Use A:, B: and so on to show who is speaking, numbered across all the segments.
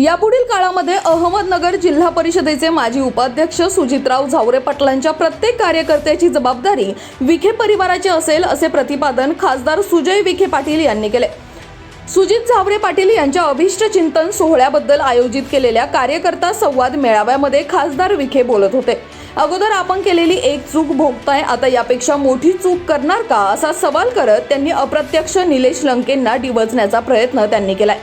A: यापुढील काळामध्ये अहमदनगर जिल्हा परिषदेचे माजी उपाध्यक्ष सुजितराव झावरे पाटलांच्या प्रत्येक कार्यकर्त्याची जबाबदारी विखे परिवाराची असेल असे प्रतिपादन खासदार सुजय विखे पाटील यांनी केले. सुजित झावरे पाटील यांच्या अभिष्ट चिंतन सोहळ्याबद्दल आयोजित केलेल्या कार्यकर्ता संवाद मेळाव्यामध्ये खासदार विखे बोलत होते. अगोदर आपण केलेली एक चूक भोगताय आता यापेक्षा मोठी चूक करणार का असा सवाल करत त्यांनी अप्रत्यक्ष निलेश लंकेंना डिवचण्याचा प्रयत्न त्यांनी केलाय.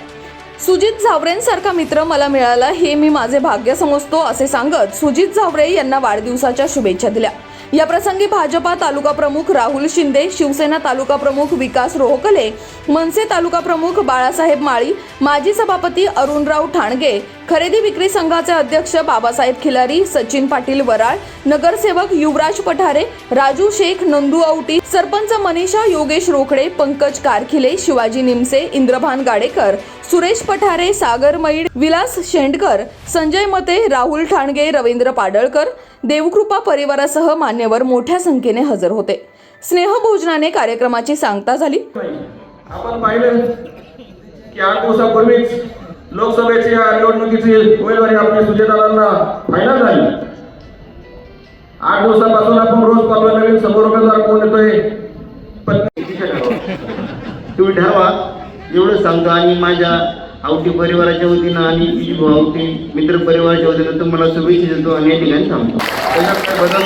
A: सुजित झावरेंसारखा मित्र मला मिळाला हे मी माझे भाग्य समजतो असे सांगत सुजित झावरे यांना वाढदिवसाच्या शुभेच्छा दिल्या. याप्रसंगी भाजपा तालुका प्रमुख राहुल शिंदे शिवसेना तालुका प्रमुख विकास रोहकले मनसे तालुका प्रमुख बाळासाहेब माळी माजी सभापती अरुणराव ठाणगे खरेदी विक्री संघाचे अध्यक्ष बाबासाहेब खिलारी सचिन पाटील वराळ नगरसेवक युवराज पठारे राजू शेख नंदू औटी सरपंच मनीषा योगेश रोकडे पंकज कारखिले शिवाजी निमसे इंद्रभान गाडेकर सुरेश पठारे सागर मैड विलास शेंडकर संजय मते राहुल ठाणगे रवींद्र पाडळकर देवकृपा परिवारासह मान्यवर मोठ्या संख्येने हजर होते. स्नेहभोजनाने कार्यक्रमाची सांगता झाली.
B: आपण पाहिलं की आठ दिवसापूर्वीच लोकसभेच्या निवडणुकीची उमेदवारी आपली सुजयदादांना फायनल झाली. आठ दिवसापासून आपण रोज पाहतो नवीन समोर उमेदवार कोण येतोय?
C: तुम्ही ठरवा एवढं सांगतो आणि माझ्या आवटी परिवाराच्या वतीनं आणि आवती आवटी मित्र परिवाराच्या वतीनं तुम्हाला शुभेच्छा देतो आणि या ठिकाणी थांबतो.
B: त्याच्यात बदल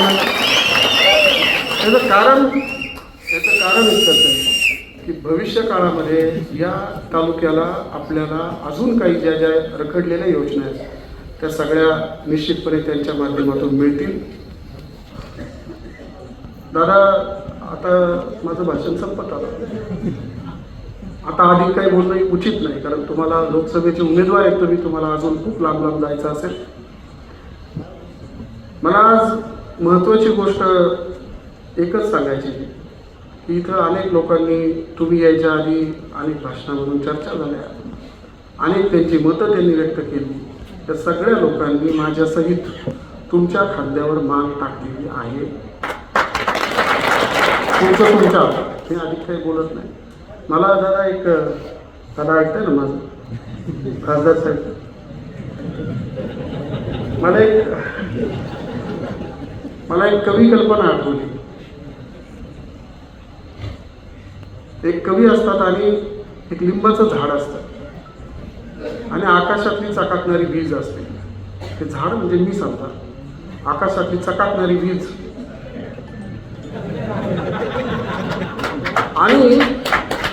B: त्याचं कारण त्याचं कारण इतकंच की भविष्य काळामध्ये या तालुक्याला आपल्याला अजून काही ज्या ज्या रखडलेल्या योजना आहेत त्या सगळ्या निश्चितपणे त्यांच्या माध्यमातून मिळतील. दादा आता माझं भाषण संपत आलं. आता अधिक काही बोलणं उचित नाही कारण तुम्हाला लोकसभेचे उमेदवार आहेत तुम्ही तुम्हाला अजून खूप लांब लांब जायचं असेल. मला आज महत्त्वाची गोष्ट एकच सांगायची की इथं अनेक लोकांनी तुम्ही यायच्या आधी अनेक भाषणामधून चर्चा झाल्या. अनेक त्यांची मतं त्यांनी व्यक्त केली. त्या सगळ्या लोकांनी माझ्यासहित तुमच्या खांद्यावर मान टाकलेली आहे. तुमचं तुमच्या मी अधिक काही बोलत नाही. मला दादा एक दादा ऐकतंय ना माझं? खासदार साहेब. मला एक मला एक कवी कल्पना आठवली. एक कवी असतात आणि एक लिंबाचं झाड असतं आणि आकाशातली चकाकणारी वीज असते. ते झाड म्हणजे मी सांगतात आकाशातली चकाकणारी वीज. आणि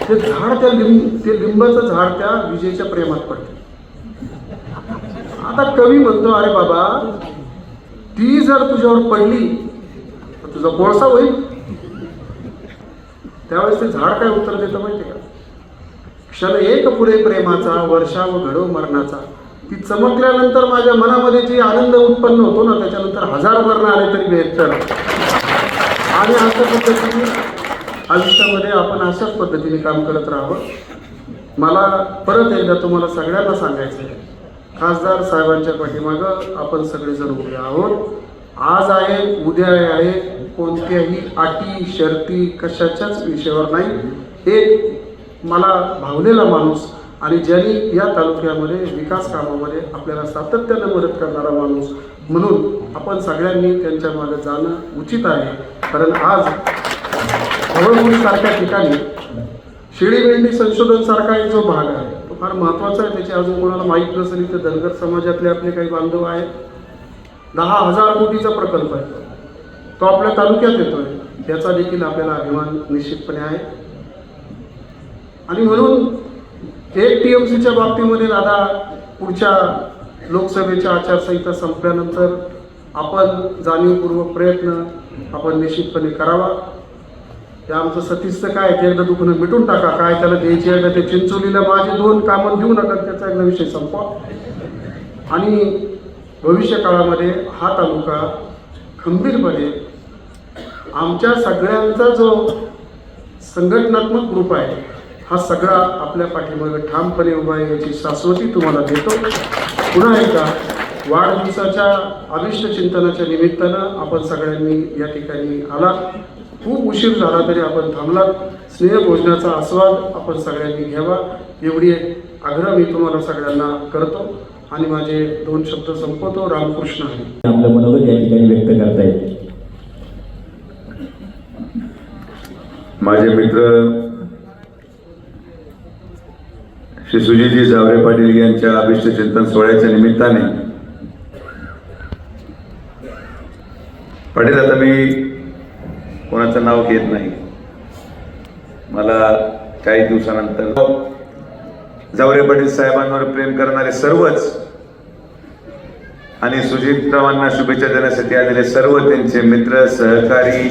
B: ते झाड त्या लिंब ते लिंबाचं झाड त्या विजेच्या प्रेमात पडते. आता कवी म्हणतो अरे बाबा ती जर तुझ्यावर पडली तर तुझा कोळसा होईल. त्यावेळेस ते झाड काय उत्तर देतं माहिती का? क्षण एक पुढे प्रेमाचा वर्षा व घडव मरणाचा. ती चमकल्यानंतर माझ्या मनामध्ये जी आनंद उत्पन्न होतो ना त्याच्यानंतर हजार मरण आले तरी बेहतर आणि आता पद्धतीने आयुष्यामध्ये आपण अशाच पद्धतीने काम करत राहावं. मला परत एकदा तुम्हाला सगळ्यांना सांगायचं आहे खासदार साहेबांच्या पाठीमागं आपण सगळेजण उभे आहोत. आज आहे उद्या आहे कोणत्याही अटी शर्ती कशाच्याच विषयावर नाही. एक मला भावलेला माणूस आणि ज्यांनी या तालुक्यामध्ये विकास कामामध्ये आपल्याला सातत्यानं मदत करणारा माणूस म्हणून आपण सगळ्यांनी त्यांच्या मागे जाणं उचित आहे. कारण आज सारख्या ठिकाणी शिळीमेंढी संशोधन सारखा एक जो भाग आहे तो फार महत्त्वाचा आहे. त्याची अजून कोणाला माहीत नसेल तर धनगर समाजातले आपले काही बांधव आहेत. दहा हजार कोटीचा प्रकल्प आहे. तो आपल्या तालुक्यात येतोय. त्याचा देखील आपल्याला अभिमान निश्चितपणे आहे. आणि म्हणून एक टी एम सीच्या बाबतीमध्ये दादा पुढच्या लोकसभेच्या आचारसंहिता संपल्यानंतर आपण जाणीवपूर्वक प्रयत्न आपण निश्चितपणे करावा. ते आमचं सतीशचं काय ते एकदा दुखणं मिटून टाका. काय त्याला द्यायची आहे का ते चिंचोलीला माझे दोन कामं देऊ नका त्याचा एकदा विषय संपवा. आणि भविष्य काळामध्ये हा तालुका खंबीरपणे आमच्या सगळ्यांचा जो संघटनात्मक ग्रुप आहे हा सगळा आपल्या पाठीमागे ठामपणे उभा आहे याची शाश्वती तुम्हाला देतो. पुन्हा एकदा वाढदिवसाच्या अभिष्ट चिंतनाच्या निमित्तानं आपण सगळ्यांनी या ठिकाणी आला. खूप उशीर झाला तरी आपण थांबलात. स्नेहभोजनाचा आस्वाद आपण सगळ्यांनी घ्यावा. एवढी एक आग्रह मी तुम्हाला सगळ्यांना करतो. आणि माझे दोन शब्द संपवतो. रामकृष्ण आहे
D: आपलं मनोगत या ठिकाणी व्यक्त करतायत.
E: माझे मित्र श्री सुजीजी जावरे पाटील यांच्या अभिष्ट चिंतन सोहळ्याच्या निमित्ताने. पाटील आता मी कोणाचं नाव घेत नाही. मला काही दिवसानंतर जावरे पाटील साहेबांवर प्रेम करणारे सर्वच आणि सुजितरावांना शुभेच्छा देण्यासाठी आलेले सर्व त्यांचे मित्र सहकारी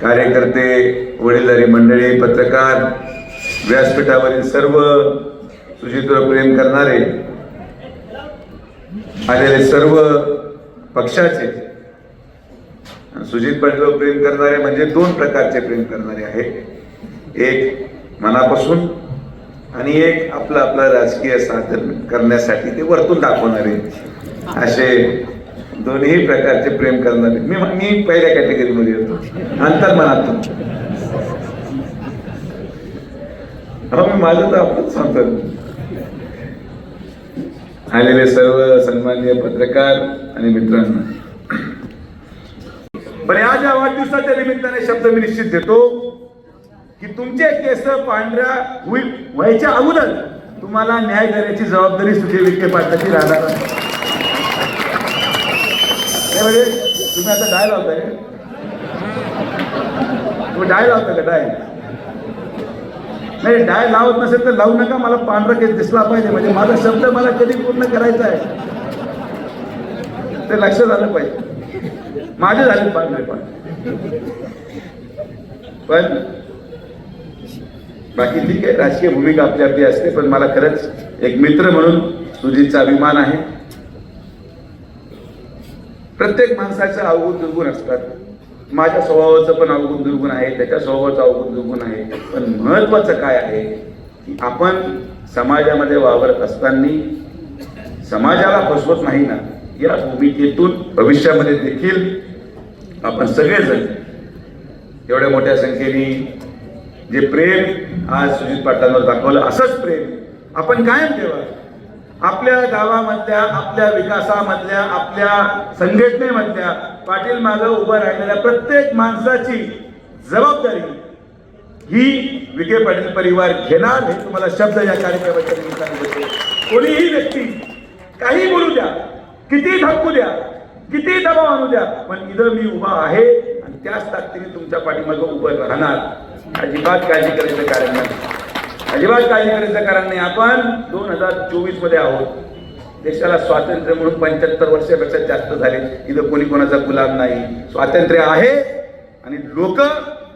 E: कार्यकर्ते वडीलधारी मंडळी पत्रकार व्यासपीठावरील सर्व सुजितवर प्रेम करणारे आलेले सर्व पक्षाचे सुजित पाटीलवर प्रेम करणारे म्हणजे दोन प्रकारचे प्रेम करणारे आहेत. एक मनापासून आणि एक आपलं आपलं राजकीय साधन करण्यासाठी ते वरतून दाखवणारे असे दोन्ही प्रकारचे प्रेम करणारे. मी मी पहिल्या कॅटेगरीमध्ये येतो. अंतर्मनातून. हो मी माझं तर आपलंच सांगतो. आलेले सर्व सन्माननीय पत्रकार आणि मित्रांना पण या ज्या वाढदिवसाच्या निमित्ताने शब्द मी निश्चित देतो की तुमचे केस पांढऱ्या होईल व्हायच्या अगोदर तुम्हाला न्याय देण्याची जबाबदारी सुजय विखे पाटलाची राहणार आहे. म्हणजे तुम्ही आता डाय लावताय तुम्ही डाय लावता का डाय? नाही डाय लावत नसेल तर लावू नका मला पांढरा केस दिसला पाहिजे. म्हणजे माझा शब्द मला कधी पूर्ण करायचा आहे? ते लक्षात आलं पाहिजे. माझे झाले. पांढरे पण पण बाकी ठीक आहे. राजकीय भूमिका आपली आपली असते पण मला खरंच एक मित्र म्हणून सुजितचा अभिमान आहे. प्रत्येक माणसाचं अवगुण दुर्गुण असतात. माझ्या स्वभावाचं पण अवगुण दुर्गुण आहे त्याच्या स्वभावाचं अवगुण दुर्गुण आहे. पण महत्वाचं काय आहे की आपण समाजामध्ये वावरत असताना समाजाला फसवत नाही ना या भूमिकेतून भविष्यामध्ये देखील आपण सगळेजण एवढ्या मोठ्या संख्येने जे प्रेम आज सुजित पाटलांवर दाखवलं असंच प्रेम. आपण कायम ठेवा. आपल्या गावामधल्या आपल्या विकासामधल्या आपल्या संघटनेमधल्या पाटील मागं उभं राहिलेल्या प्रत्येक माणसाची जबाबदारी ही विखे पाटील परिवार घेणार हे तुम्हाला शब्द या कार्यक्रमाच्या निमित्ताने कोणीही व्यक्ती काही बोलू द्या किती धक्कू द्या किती दबाव आणू द्या. पण इथं मी उभा आहे आणि त्याच ताकदीने तुमच्या पाठीमागं उभं राहणार. अजिबात काळजी करायचं कारण नाही. अजिबात काळजी करायचं कारण नाही. आपण दोन हजार चोवीसमध्ये आहोत. देशाला स्वातंत्र्य म्हणून पंच्याहत्तर वर्षापेक्षा जास्त झाले. इथं कोणी कोणाचा गुलाम नाही. स्वातंत्र्य आहे आणि लोक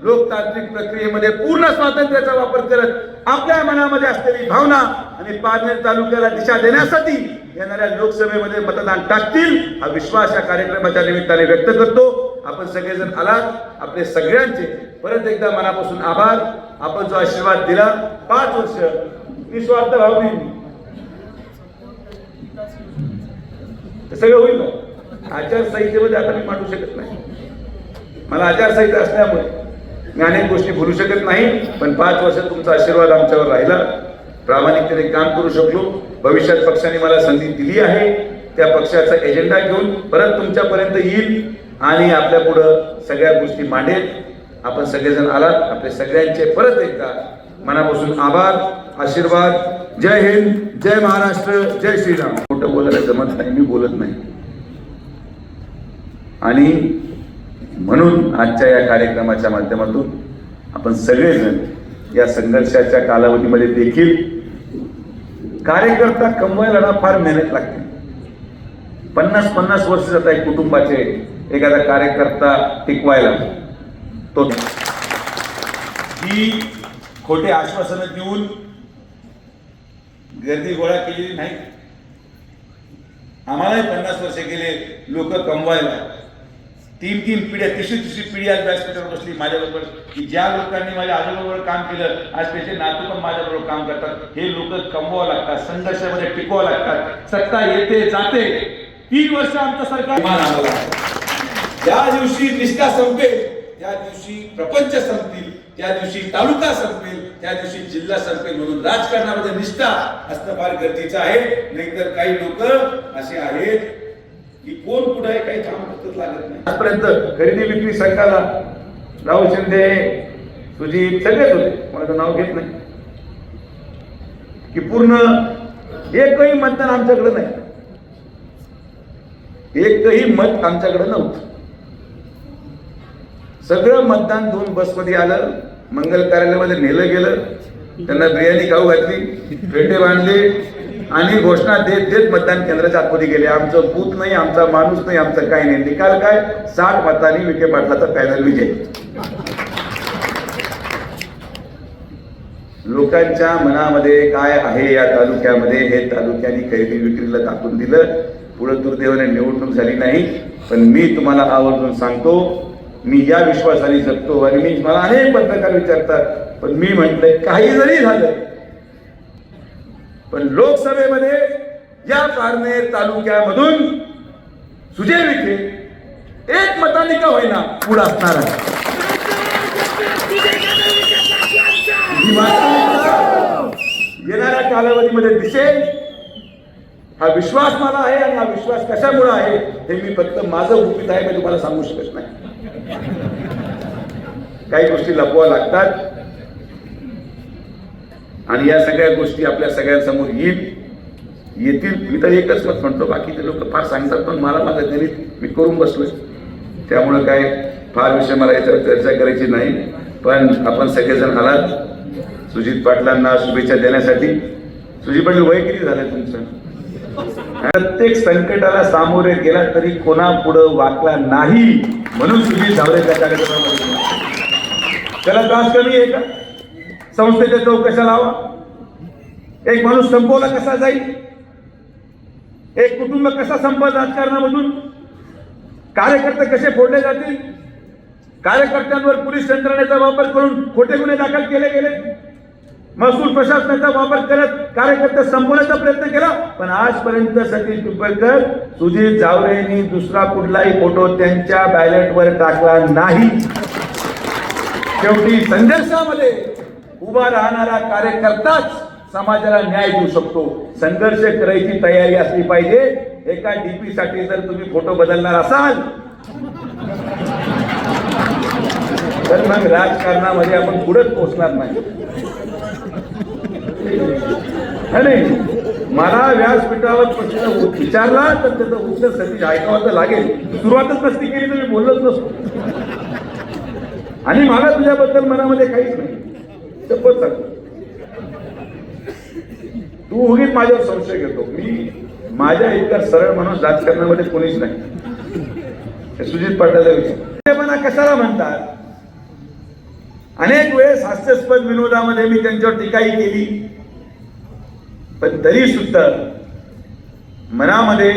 E: लोकतांत्रिक प्रक्रियेमध्ये पूर्ण स्वातंत्र्याचा वापर करत आपल्या मनामध्ये असलेली भावना आणि पारनेर तालुक्याला दिशा देण्यासाठी येणाऱ्या लोकसभेमध्ये मतदान टाकतील हा विश्वास या कार्यक्रमाच्या निमित्ताने व्यक्त करतो. आपण सगळेजण आलात. आपले सगळ्यांचे परत एकदा मनापासून आभार. आपण जो आशीर्वाद दिला पाच वर्ष निस्वार्थ भावने सगळं होईल आचारसंहितेमध्ये आता मी मांडू शकत नाही. मला आचारसंहिता असल्यामुळे मी अनेक गोष्टी बोलू शकत नाही पण पाच वर्ष तुमचा आशीर्वाद आमच्यावर राहिला. प्रामाणिकतेने काम करू शकलो. भविष्यात पक्षाने मला संधी दिली आहे. त्या पक्षाचा एजेंडा घेऊन परत तुमच्यापर्यंत येईल आणि आपल्या पुढं सगळ्या गोष्टी मांडेल. आपण सगळेजण आलात. आपले सगळ्यांचे परत एकदा मनापासून आभार आशीर्वाद. जय हिंद जय महाराष्ट्र जय श्रीराम. मोठं बोलायला जमत नाही मी बोलत नाही. आणि म्हणून आजच्या या कार्यक्रमाच्या माध्यमातून आपण सगळेजण या संघर्षाच्या कालावधीमध्ये देखील कार्यकर्ता कमवायला फार मेहनत लागते. पन्नास पन्नास वर्ष जात आहे कुटुंबाचे एखादा कार्यकर्ता टिकवायला तो ही खोटे आश्वासनं देऊन गर्दी गोळा केलेली नाही आम्हालाही पन्नास वर्ष गेले लोक कमवायला. तीन तीन पिढ्या तिसरी तिसरी पिढी आज व्यासपीठावर बसली. माझ्याबरोबर की ज्या लोकांनी माझ्या आजोबाबरोबर काम केलं आज त्याचे नातू पण माझ्याबरोबर काम करतात. हे लोक कमवावं लागतात संघर्षामध्ये टिकवावं लागतात. सत्ता येते जाते. तीन वर्ष आमचं सरकार ज्या दिवशी निष्ठा संपेल त्या दिवशी प्रपंच संपतील त्या दिवशी तालुका संपेल त्या दिवशी जिल्हा संपेल म्हणून राजकारणामध्ये निष्ठा असणं फार गरजेचं आहे. नाहीतर काही लोक असे आहेत की कोण कुठं आहे काही थांबतच लागत नाही. आजपर्यंत खरेदी विक्री संघाला राहुल शिंदे सुजित सगळेच होते. कोणाचं नाव घेत नाही. की पूर्ण एकही मतदान आमच्याकडे नाही. एकही मत आमच्याकडे नव्हतं. सगळं मतदान दोन बसमध्ये आलं. मंगल कार्यालयामध्ये नेलं गेलं. त्यांना बिर्याणी खाऊ घातली. पेटे बांधले. आणि घोषणा देत देत मतदान केंद्राच्या आतमध्ये गेले. आमचं बूथ नाही आमचा माणूस नाही आमचं काही नाही. निकाल काय? साठ मतांनी विखे पाटलाचा पॅनल विजय. लोकांच्या मनामध्ये काय आहे या तालुक्यामध्ये? हे तालुक्याने खरेदी विक्रीला टाकून दिलं. पुढे दुर्दैवाने निवडणूक झाली नाही. पण मी तुम्हाला आवर्जून सांगतो मी या विश्वासाने जगतो आणि मी मला अनेक पत्रकार विचारतात पण मी म्हटलंय काही जरी झालं पण लोकसभेमध्ये या पारनेर तालुक्यामधून सुजय विखे एक मताने का होईना पुढे असणार आहे? येणाऱ्या कालावधीमध्ये दिसेल. हा विश्वास मला आहे आणि हा विश्वास कशामुळे आहे हे मी फक्त माझं भूमित आहे मी तुम्हाला सांगू शकत नाही. काही गोष्टी लपवा लागतात. आणि या सगळ्या गोष्टी आपल्या सगळ्यांसमोर येईल येतील. मी तर एकच मत म्हणतो बाकीचे लोक फार सांगतात पण मला माझं गणित मी करून बसलोय. त्यामुळं काय फार विषय मला याच्यावर चर्चा करायची नाही. पण आपण सगळेजण आलात. सुजित पाटलांना शुभेच्छा देण्यासाठी. सुजित पाटील वय किती झालं तुमचं? प्रत्येक संकटाला सामोरे गेला तरी कोणा पुढं वाकला नाही. म्हणून सुजित झावरे त्या कार्यक्रमामध्ये त्याला त्रास कमी आहे का? संस्थेच्या चौकशा लावा एक माणूस संपवला कसा जाईल? एक कुटुंब कसा संपत राजकारणामधून? कार्यकर्ते कसे फोडले जातील? कार्यकर्त्यांवर पोलीस यंत्रणेचा वापर करून खोटे गुन्हे दाखल केले गेले. महसूल प्रशासनाचा वापर करत कार्यकर्ते संपवण्याचा प्रयत्न केला. पण आजपर्यंत सतीश पिंपळकर सुधीर जावरेंनी दुसरा कुठलाही फोटो त्यांच्या बॅलेटवर टाकला नाही. शेवटी संघर्षामध्ये उभा राहणारा कार्यकर्ताच समाजाला न्याय देऊ शकतो. संघर्ष करायची तयारी असली पाहिजे. एका डीपी साठी जर तुम्ही फोटो बदलणार असाल तर मग राजकारणामध्ये आपण पुढेच पोहोचणार नाही. मला व्यासपीठावर प्रश्न विचारला तर त्याचं उत्तर सतीश ऐकावं तर लागेल. सुरुवातच नसती केली तर मी बोललोच नसतो. आणि मला तुझ्याबद्दल मनामध्ये काहीच नाही. शपथ सांगतो तू उगीच माझ्यावर संशय घेतो. मी माझ्या इतका सरळ माणूस राजकारणामध्ये कोणीच नाही. सुजित पाटलाचा विषय कशाला म्हणतात? अनेक वेळेस हास्यास्पद विनोदामध्ये मी त्यांच्यावर टीकाही केली. पण तरी सुद्धा मनामध्ये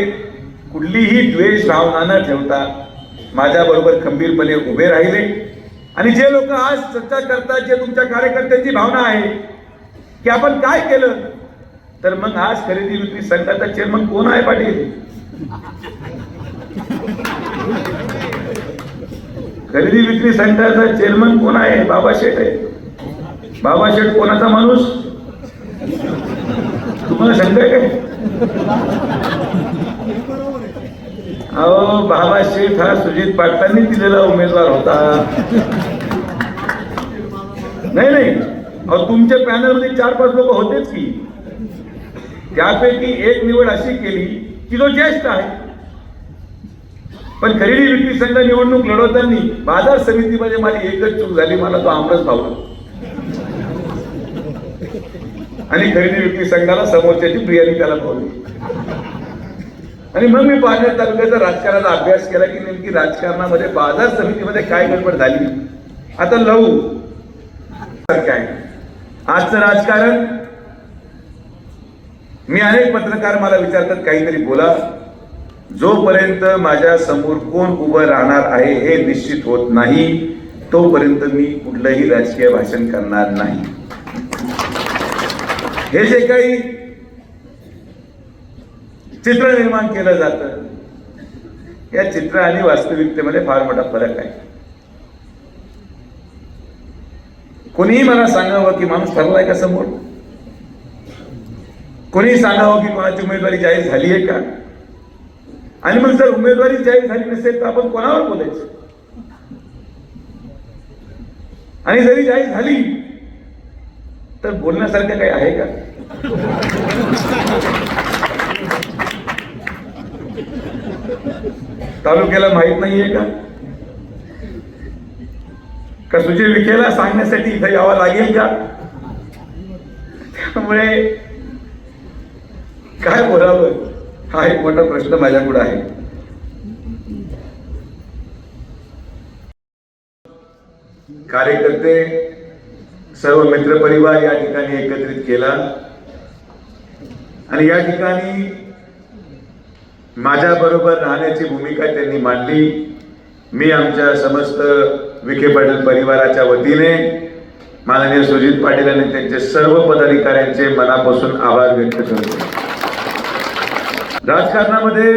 E: कुठलीही द्वेष भावना न ठेवता माझ्याबरोबर खंबीरपणे उभे राहिले. आणि जे लोक आज चर्चा करतात जे तुमच्या कार्यकर्त्यांची भावना आहे की आपण काय केलं तर मग आज खरेदी विक्री संघाचा चेअरमन कोण आहे पाटील? खरेदी विक्री संघाचा चेअरमन कोण आहे? बाबा शेठ आहे. बाबा शेठ कोणाचा माणूस? तुम्हाला शंका आहे काय? अहो बाबा शेठ हा सुजित पाटलांनी दिलेला उमेदवार होता. नाही नाही. अहो तुमच्या पॅनलमध्ये चार पाच लोक होतेच की. त्यापैकी एक निवड अशी केली की जो ज्येष्ठ आहे. पण खरेदी विक्री संघ निवडणूक लढवताना बाजार समितीमध्ये माझी एकच चूक झाली मला तो आमरस भावला आणि खरेदी विक्री संघाला समोरच्याची बिर्याणी त्याला भावली आणि मग मी पारनेर तालुक्याचा राजकारणाचा अभ्यास केला की नेमकी राजकारणामध्ये बाजार समितीमध्ये काय गडबड झाली? आता लहू. काय आजचं राजकारण? मी अनेक पत्रकार मला विचारतात काहीतरी बोला. जोपर्यंत माझ्यासमोर कोण उभं राहणार आहे हे निश्चित होत नाही तोपर्यंत मी कुठलंही राजकीय भाषण करणार नाही. हे जे काही चित्र निर्माण केलं जातं. या चित्र आणि वास्तविकतेमध्ये फार मोठा फरक आहे. कोणीही मला सांगावं की माणूस ठरलाय का समोर? कोणीही सांगावं की कोणाची उमेदवारी जाहीर झाली आहे का? आणि मग जर उमेदवारी जाहीर झाली नसेल तर आपण कोणावर बोलायचं? आणि जरी जाहीर झाली तर बोलण्यासारखं काही आहे का? तालुक्याला माहीत नाहीये का? का सुजय विखेला सांगण्यासाठी इथं यावं लागेल का? त्यामुळे काय बोलावं? हा एक मोठा प्रश्न माझ्यापुढे आहे. कार्यकर्ते सर्व मित्रपरिवार या ठिकाणी एकत्रित केला. आणि या ठिकाणी माझ्या बरोबर राहण्याची भूमिका त्यांनी मांडली. मी आमच्या समस्त विखे पाटील परिवाराच्या वतीने माननीय सुजित पाटील आणि त्यांचे सर्व पदाधिकाऱ्यांचे मनापासून आभार व्यक्त करतो. राजकारणामध्ये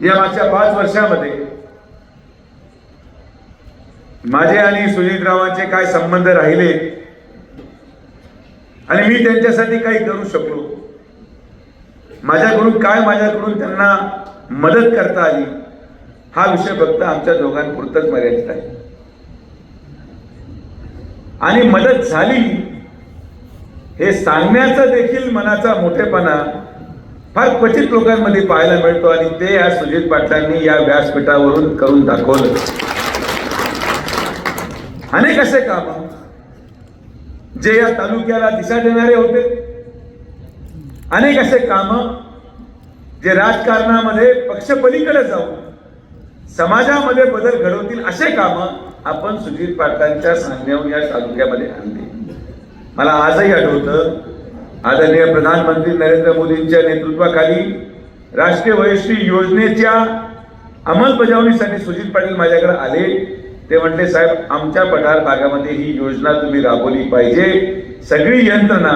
E: या मागच्या पाच वर्षामध्ये माझे आणि सुजितरावांचे काय संबंध राहिले आणि मी त्यांच्यासाठी काही करू शकलो. माझ्याकडून काय माझ्याकडून त्यांना मदत करता आली हा विषय फक्त आमच्या दोघांपुरतच मर्यादित आहे. आणि मदत झाली हे सांगण्याचा देखील मनाचा मोठेपणा फार क्वचित लोकांमध्ये पाहायला मिळतो आणि ते या सुजित पाटलांनी या व्यासपीठावरून करून दाखवलं. अनेक असे काम जे या तालुक्याला दिशा देणारे होते. अनेक असे काम जे राजकारणामध्ये पक्षपलीकडे जाऊन समाजामध्ये बदल घडवतील असे काम आपण सुजित पाटलांच्या सांगण्याहून या तालुक्यामध्ये आणले. मला आजही आठवतं आदरणीय प्रधानमंत्री नरेंद्र मोदींच्या नेतृत्वाखाली राष्ट्रीय वयश्री योजनेच्या अंमलबजावणीसाठी सुजित पाटील माझ्याकडे आले. ते म्हणले साहेब आमच्या पठार भागामध्ये ही योजना तुम्ही राबवली पाहिजे. सगळी यंत्रणा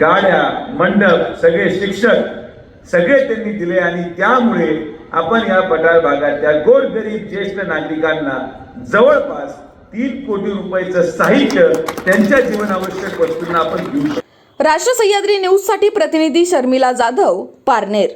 E: गाड्या मंडप सगळे शिक्षक सगळे त्यांनी दिले आणि त्यामुळे आपण या पठार भागातल्या गोरगरीब ज्येष्ठ नागरिकांना जवळपास तीन कोटी रुपयाचं साहित्य त्यांच्या जीवनावश्यक वस्तूंना आपण देऊ शकतो.
A: राष्ट्र सह्याद्री न्यूजसाठी प्रतिनिधी शर्मिला जाधव पारनेर.